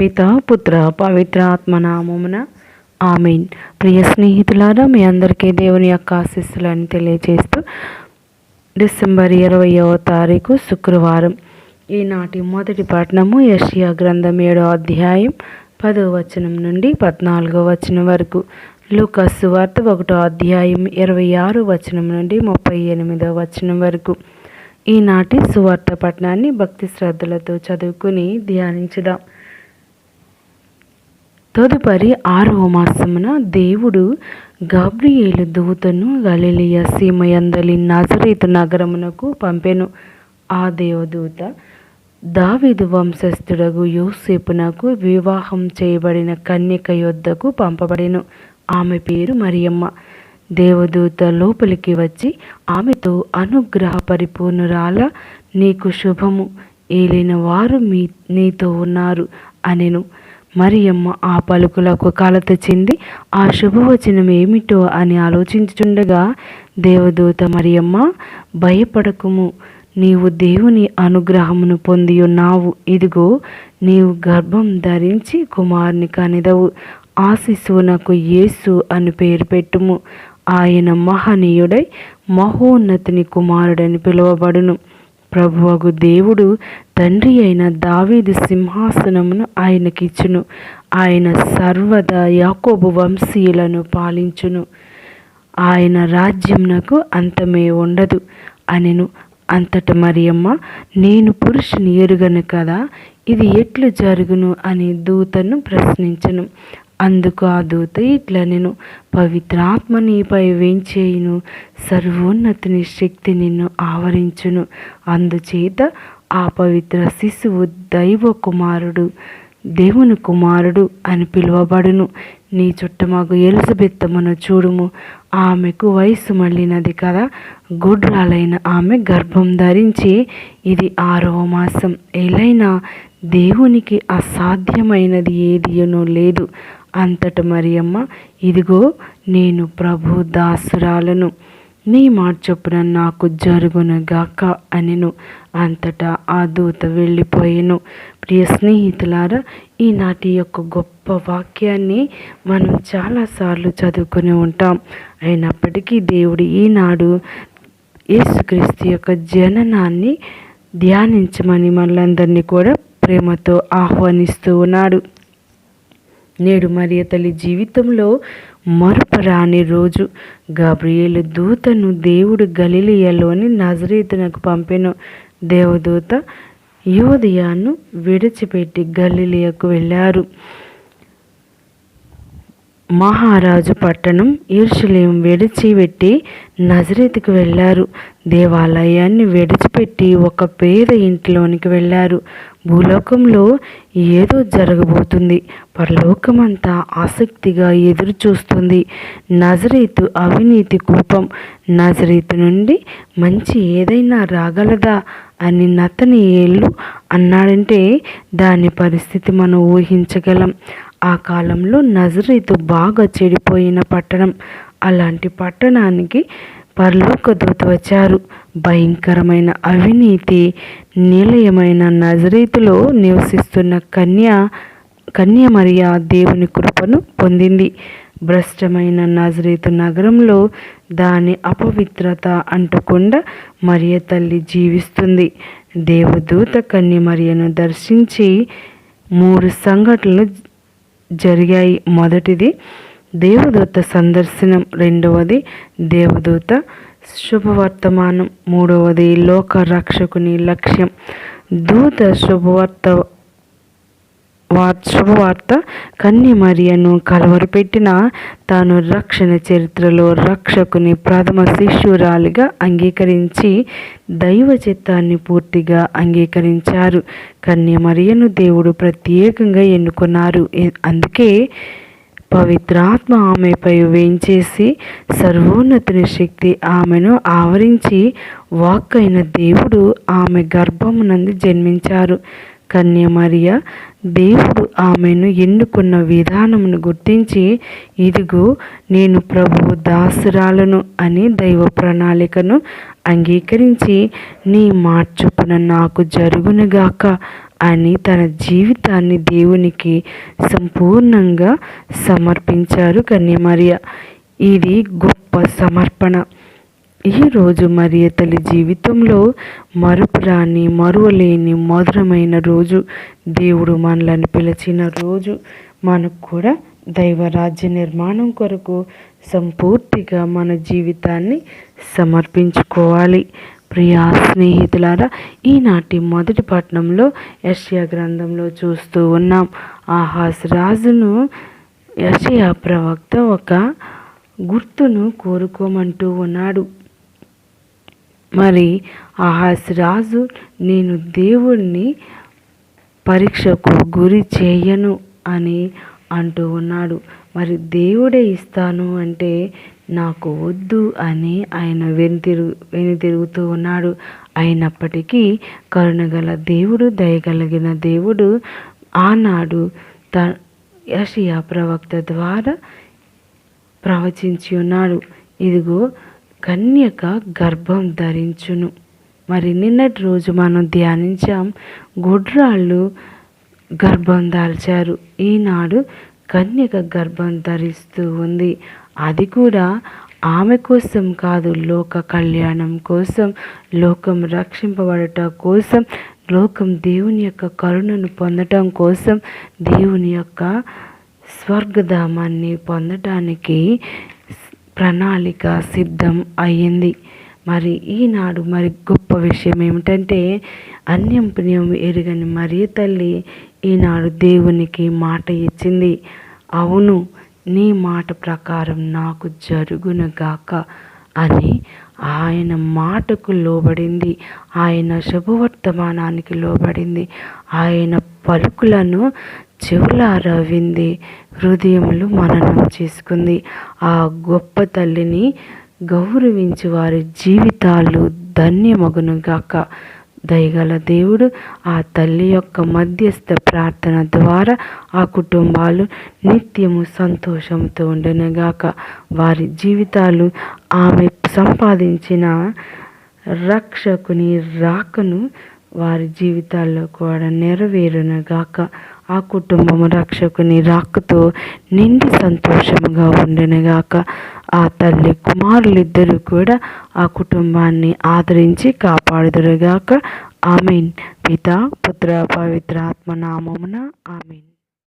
పిత పుత్ర పవిత్ర ఆత్మనామమున ఆమెన్. ప్రియ స్నేహితులారా మీ అందరికీ దేవుని యొక్క ఆశీస్సులని తెలియజేస్తూ డిసెంబర్ ఇరవయవ తారీఖు శుక్రవారం. ఈనాటి మొదటి పట్టణము యషియా గ్రంథం ఏడో అధ్యాయం పదో వచనం నుండి పద్నాలుగో వచనం వరకు. లూకస్సు వార్త ఒకటో అధ్యాయం ఇరవై ఆరు వచనం నుండి ముప్పై ఎనిమిదో వచనం వరకు. ఈనాటి సువార్త పట్టణాన్ని భక్తి శ్రద్ధలతో చదువుకుని ధ్యానించుదాం. తదుపరి ఆరవ మాసమున దేవుడు గాబ్రియేలు దూతను గలిలియ సీమయందలి నజరేతు నగరమునకు పంపెను. ఆ దేవదూత దావిదు వంశస్థుడగు యోసేపునకు వివాహం చేయబడిన కన్యక యొద్దకు పంపబడెను. ఆమె పేరు మరియమ్మ. దేవదూత లోపలికి వచ్చి ఆమెతో అనుగ్రహ పరిపూర్ణురాల నీకు శుభము. ఏలిన వారు మీ నీతో ఉన్నారు అనెను. మరియమ్మ ఆ పలుకులకు కాలత చెంది ఆ శుభవచనం ఏమిటో అని ఆలోచించుచుండగా దేవదూత మరియమ్మ భయపడకుము. నీవు దేవుని అనుగ్రహమును పొంది ఉన్నావు ఇదిగో నీవు గర్భం ధరించి కుమారుని కనిదవు. ఆ శిశువునకు యేసు అని పేరు పెట్టుము. ఆయన మహనీయుడై మహోన్నతిని కుమారుడని పిలువబడును. ప్రభువగు దేవుడు తండ్రి అయిన దావీదు సింహాసనమును ఆయనకిచ్చును. ఆయన సర్వదా యాకోబు వంశీయులను పాలించును. ఆయన రాజ్యంనకు అంతమే ఉండదు అనెను. అంతట మరియమ్మ నేను పురుషుని ఎరుగను కదా? ఇది ఎట్లు జరుగును? అని దూతను ప్రశ్నించను. అందుకు ఆ దూత ఇట్లా నేను పవిత్రాత్మ నీపై వేంచేయును సర్వోన్నతిని శక్తి నిన్ను ఆవరించును. అందుచేత ఆ పవిత్ర శిశువు దైవ కుమారుడు దేవుని కుమారుడు అని పిలువబడును. నీ చుట్టమాకు ఎలిజబెత్తమును చూడుము. ఆమెకు వయసు మళ్ళినది కదా గుడ్రాలైన ఆమె గర్భం ధరించి ఇది ఆరవ మాసం. ఎలైనా దేవునికి అసాధ్యమైనది ఏదియనో లేదు. అంతట మరియమ్మ ఇదిగో నేను ప్రభు దాసురాలను. నీ మాట చొప్పున నాకు జరుగునుగాక అనెను. అంతటా ఆ దూత వెళ్ళిపోయాను. ప్రియ స్నేహితులారా ఈనాటి యొక్క గొప్ప వాక్యాన్ని మనం చాలాసార్లు చదువుకుని ఉంటాం. అయినప్పటికీ దేవుడు ఈనాడు యేసుక్రీస్తు యొక్క జననాన్ని ధ్యానించమని మనందరినీ కూడా ప్రేమతో ఆహ్వానిస్తూ ఉన్నాడు. నేడు మరియ తల్లి జీవితంలో మరుపరాని రోజు. గాబ్రియేలు దూతను దేవుడు గలిలియలోని నజరీతునకు పంపెను. దేవదూత యోధయాను విడిచిపెట్టి గలిలియకు వెళ్ళారు. మహారాజు పట్టణం ఈర్షులేం విడిచిపెట్టి నజరేతుకు వెళ్ళారు. దేవాలయాన్ని విడిచిపెట్టి ఒక పేద ఇంటిలోనికి వెళ్ళారు. భూలోకంలో ఏదో జరగబోతుంది. పరలోకమంతా ఆసక్తిగా ఎదురు చూస్తుంది నజరీతు అవినీతి కూపం. నజరీతు నుండి మంచి ఏదైనా రాగలదా అని నతని ఏళ్ళు అన్నాడంటే దాని పరిస్థితి మనం ఊహించగలం. ఆ కాలంలో నజరీతు బాగా చెడిపోయిన పట్టణం. అలాంటి పట్టణానికి పరలోక దూత వచ్చారు. భయంకరమైన అవినీతి నిలయమైన నజరీతులో నివసిస్తున్న కన్య కన్యమరియా దేవుని కృపను పొందింది. భ్రష్టమైన నజరీతు నగరంలో దాని అపవిత్రత అంటకుండా మరియ తల్లి జీవిస్తుంది. దేవదూత కన్యమరియను దర్శించి మూడు సంఘటనలు జరిగాయి. మొదటిది దేవదూత సందర్శనం. రెండవది దేవదూత శుభవర్తమానం. మూడవది లోక రక్షకుని లక్ష్యం. దూత శుభవార్త శుభవార్త కన్ని మరియను కలవరపెట్టిన తాను రక్షణ చరిత్రలో రక్షకుని ప్రథమ శిష్యురాలిగా అంగీకరించి దైవ చిత్తాన్ని పూర్తిగా అంగీకరించారు. కన్య మరియను దేవుడు ప్రత్యేకంగా ఎన్నుకున్నారు. అందుకే పవిత్రాత్మ ఆమెపై వేంచేసి సర్వోన్నతుని శక్తి ఆమెను ఆవరించి వాక్కైన దేవుడు ఆమె గర్భమునందు జన్మించారు. కన్యమరియ దేవుడు ఆమెను ఎన్నుకున్న విధానమును గుర్తించి ఇదిగో నేను ప్రభు దాసురాలను అని దైవ ప్రణాళికను అంగీకరించి నీ మార్చుకున నాకు జరుగునుగాక అని తన జీవితాన్ని దేవునికి సంపూర్ణంగా సమర్పించారు కన్యమరియ. ఇది గొప్ప సమర్పణ. ఈరోజు మరియ తల్లి జీవితంలో మరుపురాని మరువలేని మధురమైన రోజు దేవుడు మనలను పిలిచిన రోజు. మనకు కూడా దైవరాజ్య నిర్మాణం కొరకు సంపూర్తిగా మన జీవితాన్ని సమర్పించుకోవాలి. ప్రియా స్నేహితులారా ఈనాటి మొదటి పట్టణంలో యష్యా గ్రంథంలో చూస్తూ ఉన్నాం. ఆహాస్ రాజును యషయా ప్రవక్త ఒక గుర్తును కోరుకోమంటూ ఉన్నాడు. మరి ఆహాస్ రాజు నేను దేవుణ్ణి పరీక్షకు గురి చేయను అని అంటూ ఉన్నాడు. మరి దేవుడే ఇస్తాను అంటే నాకు వద్దు అని ఆయన వెనుతిరుగు వెనుతిరుగుతూ ఉన్నాడు. అయినప్పటికీ కరుణగల దేవుడు దయగలిగిన దేవుడు ఆనాడు త యషియా ప్రవక్త ద్వారా ప్రవచించి ఉన్నాడు. ఇదిగో కన్యక గర్భం ధరించును. మరి నిన్నటి రోజు మనం ధ్యానించాం గుడ్రాళ్ళు గర్భం దాల్చారు. ఈనాడు కన్యక గర్భం ధరిస్తూ ఉంది. అది కూడా ఆమె కోసం కాదు లోక కళ్యాణం కోసం లోకం రక్షింపబడట కోసం లోకం దేవుని యొక్క కరుణను పొందటం కోసం దేవుని యొక్క స్వర్గధామాన్ని పొందటానికి ప్రణాళిక సిద్ధం అయ్యింది. మరి ఈనాడు మరి గొప్ప విషయం ఏమిటంటే అన్యం పుణ్యం ఎరుగని మరి తల్లి ఈనాడు దేవునికి మాట ఇచ్చింది. అవును నీ మాట ప్రకారం నాకు జరుగునగాక అని ఆయన మాటకు లోబడింది. ఆయన శుభవర్తమానానికి లోబడింది. ఆయన పలుకులను చెవులారా వింది హృదయములు మననం చేసుకుంది. ఆ గొప్ప తల్లిని గౌరవించి వారి జీవితాలు ధన్యమగునుగాక దయగల దేవుడు ఆ తల్లి యొక్క మధ్యస్థ ప్రార్థన ద్వారా ఆ కుటుంబాలు నిత్యము సంతోషంతో ఉండనుగాక వారి జీవితాలు ఆమె సంపాదించిన రక్షకుని రాకను వారి జీవితాల్లో కూడా నెరవేరునగాక ఆ కుటుంబము రక్షకుని రాకతో నిండి సంతోషముగా ఉండనుగాక ఆ తల్లి కుమారులిద్దరూ కూడా ఆ కుటుంబాన్ని ఆదరించి కాపాడుదురుగాక ఆమెన్. పిత పుత్ర పవిత్ర ఆత్మనామమున ఆమెన్.